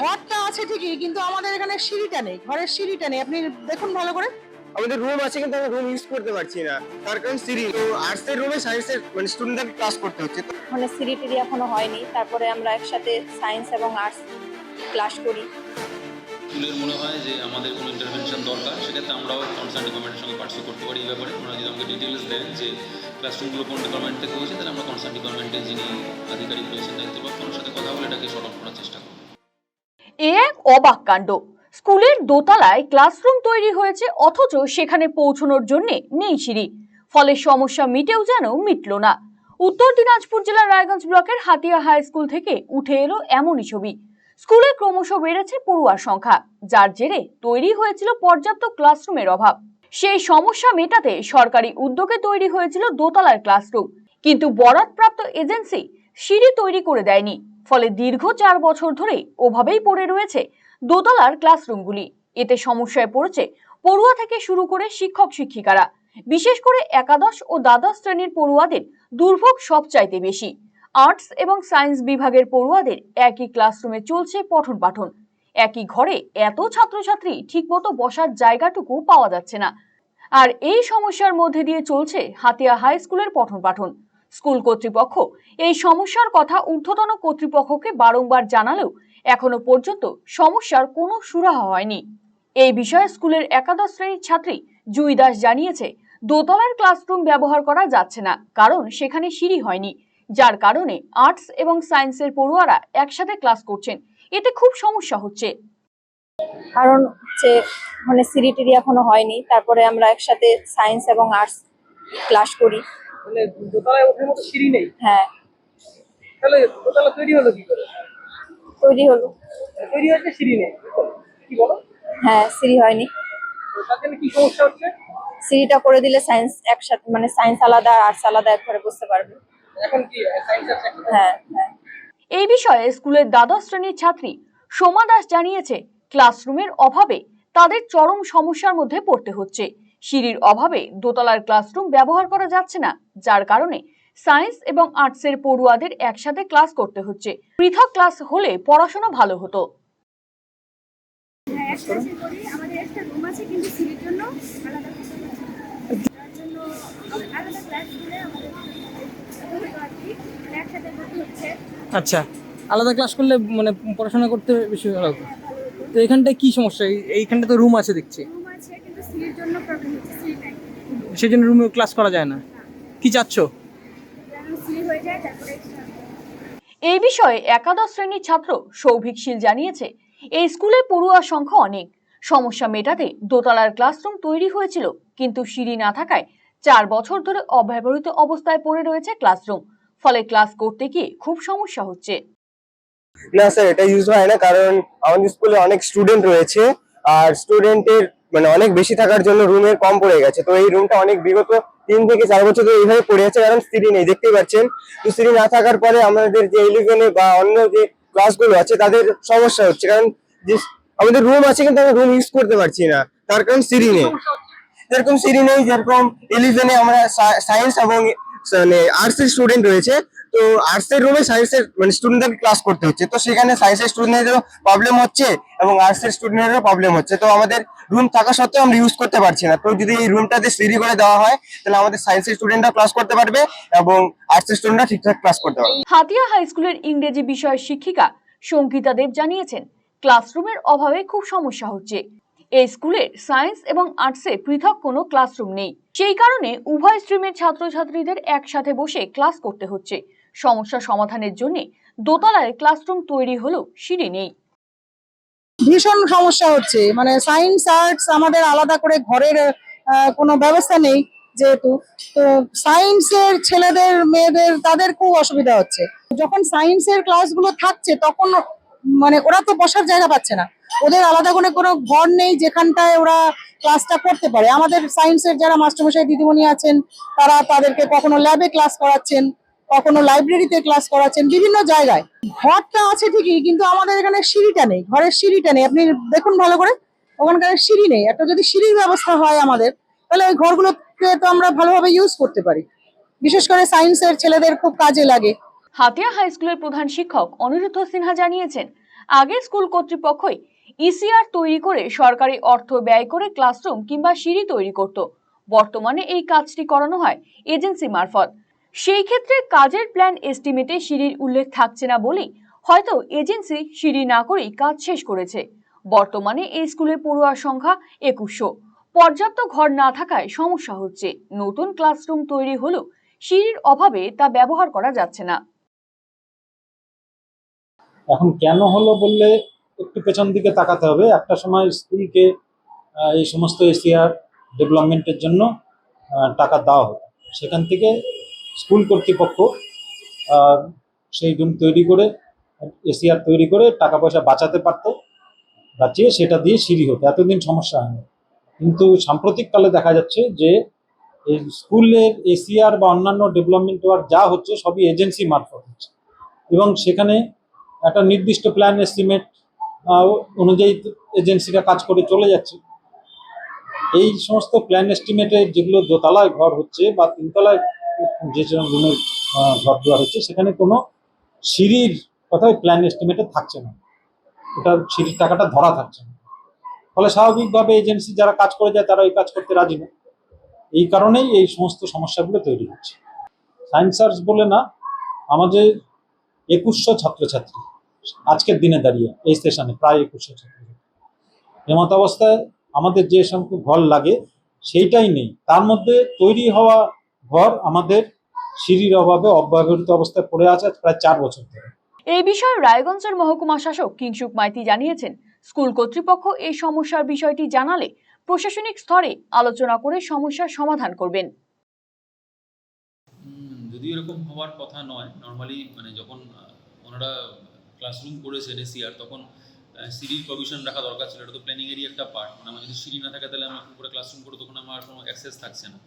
ঘরটা আছে ঠিকই কিন্তু আমাদের এখানে সিঁড়িটা নেই ঘরের সিঁড়িটা নেই। আপনি দেখুন ভালো করে। আমাদের রুম আছে কিন্তু আমরা রুম ইউজ করতে পারছি না। তার কারণ সিঁড়ি। তো আর্টস এর রুমে সায়েন্স এর মানে স্টুডেন্টদের ক্লাস করতে হচ্ছে। মানে সিঁড়ি টিড়ি এখনও হয়নি। তারপরে আমরা একসাথে সায়েন্স এবং আর্টস ক্লাস করি। স্কুলের মনে হয় যে আমাদের কোনো ইন্টারভেনশন দরকার। সেক্ষেত্রে আমরাও কনসার্ন ডিপার্টমেন্টের সঙ্গে পার্টিসিপেট করতে পারি এই ব্যাপারে। ওনারা যদি আমাকে ডিটেলস দেন যে ক্লাসরুমগুলো কোন ডিপার্টমেন্ট থেকে হয়েছে তাহলে আমরা কনসার্ন ডিপার্টমেন্টে যিনি আধিকারিক রয়েছেন দায়িত্বপ্রাপ্ত ওনার সাথে কথা বলে এটাকে শর্ট আউট করার চেষ্টা করব। এ এক অবাক কাণ্ড। স্কুলের দোতলায় ক্লাসরুম তৈরি হয়েছে, অথচ সেখানে পৌঁছানোর জন্য নেই সিঁড়ি। ফলে সমস্যা মিটেও যেন মিটল না। উত্তর দিনাজপুর জেলার রায়গঞ্জ ব্লকের হাতিয়া হাই স্কুল থেকে উঠে এলো এমনই ছবি। স্কুলে ক্রমশ বেড়েছে পড়ুয়ার সংখ্যা, যার জেরে তৈরি হয়েছিল পর্যাপ্ত ক্লাসরুমের অভাব। সেই সমস্যা মেটাতে সরকারি উদ্যোগে তৈরি হয়েছিল দোতলার ক্লাসরুম। কিন্তু বরাদপ্রাপ্ত এজেন্সি সিঁড়ি তৈরি করে দেয়নি। ফলে দীর্ঘ চার বছর ধরে ওভাবেই পড়ে রয়েছে দোতলার ক্লাসরুমগুলি। এতে সমস্যায় পড়েছে পড়ুয়া থেকে শুরু করে শিক্ষক শিক্ষিকারা। বিশেষ করে একাদশ ও দ্বাদশ শ্রেণির পড়ুয়াদের দুর্ভোগ সবচাইতে বেশি। আর্টস এবং সায়েন্স বিভাগের পড়ুয়াদের একই ক্লাসরুমে চলছে পঠন পাঠন একই ঘরে এত ছাত্রছাত্রী ঠিকমতো বসার জায়গাটুকু পাওয়া যাচ্ছে না। আর এই সমস্যার মধ্যে দিয়ে চলছে হাতিয়া হাই স্কুলের পঠন পাঠন স্কুল কর্তৃপক্ষ। এই সমস্যার কথা ঊর্ধ্বতন কর্তৃপক্ষকে বারংবার জানালেও এখনও পর্যন্ত সমস্যার কোনো সুরাহা হয়নি। এই বিষয়ে স্কুলের একাদশ শ্রেণির ছাত্রী জুই দাস জানিয়েছে, দোতলার ক্লাসরুম ব্যবহার করা যাচ্ছে না, কারণ সেখানে সিঁড়ি হয়নি। যার কারণে আর্টস এবং সায়েন্সের পড়ুয়ারা একসাথে ক্লাস করছেন। এতে খুব সমস্যা হচ্ছে। কারণ হচ্ছে মানে সিঁড়ি টিড়ি এখনও হয়নি। তারপরে আমরা একসাথে সায়েন্স এবং আর্টস ক্লাস করি। মানে দোতলায় ওঠার মতো সিঁড়ি নেই। হ্যাঁ। তাহলে দোতলা তৈরি হলো কি করে? তৈরি হলো। তৈরি হয়েছে সিঁড়ি নেই কি বলো? হ্যাঁ সিঁড়ি হয়নি। তার জন্য কি সমস্যা হচ্ছে? সিঁড়িটা করে দিলে সায়েন্স একসাথে মানে সায়েন্স আলাদা আর আর্টস আলাদা একবারে বুঝতে পারবে। এখন কি সায়েন্স আছে হ্যাঁ হ্যাঁ। এই বিষয়ে স্কুলের দ্বাদশ শ্রেণির ছাত্রী সোমা দাস জানিয়েছে ক্লাসরুমের অভাবে তাদের চরম সমস্যার মধ্যে পড়তে হচ্ছে। সিঁড়ির অভাবে দোতলার ক্লাসরুম ব্যবহার করা যাচ্ছে না যার কারণে সায়েন্স এবং আর্টসের পড়ুয়াদের একসাথে ক্লাস করতে হচ্ছে। পৃথক ক্লাস হলে পড়াশোনা ভালো হতো। হ্যাঁ একসাথে করি আমাদের একটা রুম আছে কিন্তু সিঁড়ির জন্য আলাদা জন্য আলাদা ক্লাস আমাদের হতো আর কি একসাথে করতে হচ্ছে। আচ্ছা আলাদা ক্লাস করলে মানে পড়াশোনা করতে বেশি ভালো হতো। তো এখানটায় কি সমস্যা? এই- এইখানটা তো রুম আছে দেখছি। সিঁড়ির জন্য প্রবলেম হচ্ছে নাই। সেই জন্য রুমে ক্লাস করা যায় না। কি চাচ্ছ? যেন হয়ে যায় তারপরে এই বিষয়ে একাদশ শ্রেণির ছাত্র সৌভিক শীল জানিয়েছে এই স্কুলে পড়ুয়ার সংখ্যা অনেক। সমস্যা মেটাতে দোতলার ক্লাসরুম তৈরি হয়েছিল কিন্তু সিঁড়ি না থাকায় চার বছর ধরে অব্যবহৃত অবস্থায় পড়ে রয়েছে ক্লাসরুম ফলে ক্লাস করতে গিয়ে খুব সমস্যা হচ্ছে। না স্যার এটা ইউজ হয় না কারণ আমাদের স্কুলে অনেক স্টুডেন্ট রয়েছে আর স্টুডেন্টের মানে অনেক বেশি থাকার জন্য রুমের কম পড়ে গেছে। তো এই রুমটা অনেক বিগত তিন থেকে চার বছর ধরে এইভাবে পড়ে আছে, কারণ সিঁড়ি নেই, দেখতেই পাচ্ছেন। তো সিঁড়ি না থাকার পরে আমাদের যে ইলেভেনে বা অন্য যে ক্লাসগুলো আছে, তাদের সমস্যা হচ্ছে। কারণ যে আমাদের রুম আছে কিন্তু আমরা রুম ইউজ করতে পারছি না। তার কারণ সিঁড়ি নেই। যেরকম সিঁড়ি নেই, যেরকম ইলেভেনে আমরা সায়েন্স এবং মানে আর্টস এর স্টুডেন্ট রয়েছে তো আর্টস এর রুমে সায়েন্স এর মানে স্টুডেন্টদের ক্লাস করতে হচ্ছে। তো সেখানে সায়েন্স এর স্টুডেন্টদেরও প্রবলেম হচ্ছে এবং আর্টস এর স্টুডেন্টেরও প্রবলেম হচ্ছে। তো আমাদের রুম থাকা সত্ত্বেও আমরা ইউজ করতে পারছি না। তো যদি এই রুমটাতে সিঁড়ি করে দেওয়া হয়, তাহলে আমাদের সায়েন্স এর স্টুডেন্টরা ক্লাস করতে পারবে এবং আর্টস এর স্টুডেন্টরা ঠিকঠাক ক্লাস করতে পারবে। হাতিয়া হাই স্কুলের ইংরেজি বিষয়ের শিক্ষিকা সঙ্গীতা দেব জানিয়েছেন ক্লাসরুমের অভাবে খুব সমস্যা হচ্ছে। এই স্কুলের সায়েন্স এবং আর্টসে পৃথক কোনো ক্লাসরুম নেই। সেই কারণে উভয় স্ট্রিমের ছাত্রছাত্রীদের একসাথে বসে ক্লাস করতে হচ্ছে। সমস্যা সমাধানের জন্য দোতলায় ক্লাসরুম তৈরি হলেও সিঁড়ি নেই। ভীষণ সমস্যা হচ্ছে। মানে সায়েন্স আর্টস আমাদের আলাদা করে ঘরের কোনো ব্যবস্থা নেই যেহেতু। তো সায়েন্সের ছেলেদের, মেয়েদের, তাদের খুব অসুবিধা হচ্ছে। যখন সায়েন্সের ক্লাসগুলো থাকছে তখন মানে ওরা তো বসার জায়গা পাচ্ছে না। ওদের আলাদা করে কোনো ঘর নেই যেখানটায় ওরা ক্লাসটা করতে পারে। আমাদের সায়েন্সের যারা মাস্টারমশাই দিদিমণি আছেন, তারা তাদেরকে কখনো ল্যাবে ক্লাস করাচ্ছেন। কখনো লাইব্রেরিতে ক্লাস করাচ্ছেন, বিভিন্ন জায়গায়। ঘরটা আছে ঠিকই, কিন্তু আমাদের এখানে সিঁড়িটা নেই, ঘরের সিঁড়িটা নেই। আপনি দেখুন ভালো করে, ওখানকার সিঁড়ি নেই। একটা যদি সিঁড়ির ব্যবস্থা হয় আমাদের, তাহলে ওই ঘরগুলোকে তো আমরা ভালোভাবে ইউজ করতে পারি। বিশেষ করে সায়েন্সের ছেলেদের খুব কাজে লাগে। হাতিয়া হাই স্কুলের প্রধান শিক্ষক অনিরুদ্ধ সিনহা জানিয়েছেন, আগে স্কুল কর্তৃপক্ষই ইসিআর তৈরি করে সরকারি অর্থ ব্যয় করে ক্লাসরুম কিংবা সিঁড়ি তৈরি করত। বর্তমানে এই কাজটি করানো হয় এজেন্সি মারফত। সেই ক্ষেত্রে কাজের প্ল্যান এস্টিমেটে সিঁড়ির উল্লেখ থাকছে না বলেই হয়তো এজেন্সি সিঁড়ি না করেই কাজ শেষ করেছে। বর্তমানে এই স্কুলে পড়ুয়ার সংখ্যা একুশশো। পর্যাপ্ত ঘর না থাকায় সমস্যা হচ্ছে। নতুন ক্লাসরুম তৈরি হলেও সিঁড়ির অভাবে তা ব্যবহার করা যাচ্ছে না। এখন কেন হলো বললে একটু পেছন দিকে তাকাতে হবে। একটা সময় স্কুলকে এই সমস্ত এশিয়ার ডেভেলপমেন্টের জন্য টাকা দেওয়া হতো। সেখান থেকে স্কুল কর্তৃপক্ষ সেই রুম তৈরি করে এশিয়ার তৈরি করে টাকা পয়সা বাঁচাতে পারতো, বাঁচিয়ে সেটা দিয়ে সিঁড়ি হতো। এতদিন সমস্যা হয়নি। কিন্তু সাম্প্রতিককালে দেখা যাচ্ছে যে, এই স্কুলের এশিয়ার বা অন্যান্য ডেভেলপমেন্ট ওয়ার্ক যা হচ্ছে সবই এজেন্সি মারফত হচ্ছে। এবং সেখানে একটা নির্দিষ্ট প্ল্যান এস্টিমেট অনুযায়ী এজেন্সিরা কাজ করে চলে যাচ্ছে। এই সমস্ত প্ল্যান এস্টিমেটে যেগুলো দোতলায় ঘর হচ্ছে বা তিনতলায় যে রুমের ঘর দেওয়া হচ্ছে, সেখানে কোনো সিঁড়ির কথাই প্ল্যান এস্টিমেটে থাকছে না। ওটা সিঁড়ির টাকাটা ধরা থাকছে না। ফলে স্বাভাবিকভাবে এজেন্সি যারা কাজ করে যায়, তারা এই কাজ করতে রাজি না। এই কারণেই এই সমস্ত সমস্যাগুলো তৈরি হচ্ছে। সায়েন্স আর্টস বলে না, আমাদের একুশশো ছাত্রছাত্রী আজকের দিনে দাঁড়িয়ে, এই স্টেশনে প্রায় একুশশো ছাত্রছাত্রী। এমত অবস্থায় আমাদের যে সংখ্যক ঘর লাগে, সেইটাই নেই। তার মধ্যে তৈরি হওয়া ঘর আমাদের সিঁড়ির অভাবে অব্যবহৃত অবস্থায় পড়ে আছে প্রায় চার বছর ধরে। এই বিষয়ে রায়গঞ্জের মহকুমা শাসক কিংসুক মাইতি জানিয়েছেন স্কুল কর্তৃপক্ষ এই সমস্যার বিষয়টি জানালে প্রশাসনিক স্তরে আলোচনা করে সমস্যার সমাধান করবেন। যদিও এরকম হওয়ার কথা নয় নর্মালি মানে যখন ওনারা ক্লাসরুম করেছেন এসিআর তখন সিঁড়ির প্রভিশন রাখা দরকার ছিল এটা তো প্ল্যানিং এরই একটা পার্ট মানে আমার যদি সিঁড়ি না থাকে তাহলে আমার উপরে ক্লাসরুম করে তখন আমার কোনো অ্যাক্সেস থাকছে না।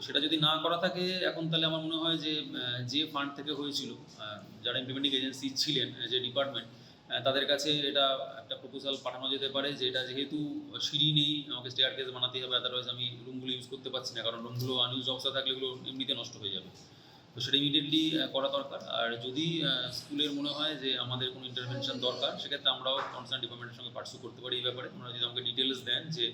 তো সেটা যদি না করা থাকে, এখন তাহলে আমার মনে হয় যে যে ফান্ড থেকে হয়েছিল যারা ইমপ্লিমেন্টিং এজেন্সি ছিলেন যে ডিপার্টমেন্ট তাদের কাছে এটা একটা প্রপোজাল পাঠানো যেতে পারে যে এটা যেহেতু সিঁড়ি নেই, আমাকে স্টেয়ার কেস বানাতে হবে আদারওয়াইজ আমি রুমগুলো ইউজ করতে পারছি না, কারণ রুমগুলো আনইউজ অবস্থা থাকলে এগুলো এমনিতে নষ্ট হয়ে যাবে। তো সেটা ইমিডিয়েটলি করা দরকার। আর যদি স্কুলের মনে হয় যে আমাদের কোনো ইন্টারভেনশন দরকার, সেক্ষেত্রে আমরাও কনসার্ন ডিপার্টমেন্টের সঙ্গে পার্সু করতে পারি এই ব্যাপারে। ওনারা যদি আমাকে ডিটেলস দেন যে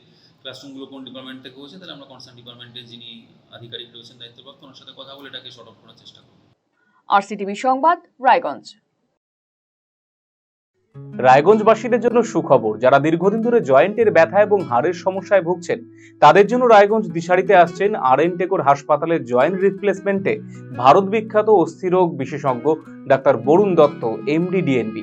ক্লাসরুমগুলো কোন ডিপার্টমেন্ট থেকে হয়েছে তাহলে আমরা কনসার্ন ডিপার্টমেন্টের যিনি আধিকারিক রয়েছেন দায়িত্বপ্রাপ্ত ওনার সাথে কথা বলে এটাকে শর্ট আউট করার চেষ্টা করব। আরসিটিভি সংবাদ রায়গঞ্জ। রায়গঞ্জবাসীদের জন্য সুখবর যারা দীর্ঘদিন ধরে জয়েন্টের ব্যথা এবং হাড়ের সমস্যায় ভুগছেন তাদের জন্য রায়গঞ্জ দিশারিতে আসছেন আর এন টেকোর হাসপাতালের জয়েন্ট রিপ্লেসমেন্টে ভারত বিখ্যাত অস্থিরোগ বিশেষজ্ঞ doctor Barun Dutta MD DNB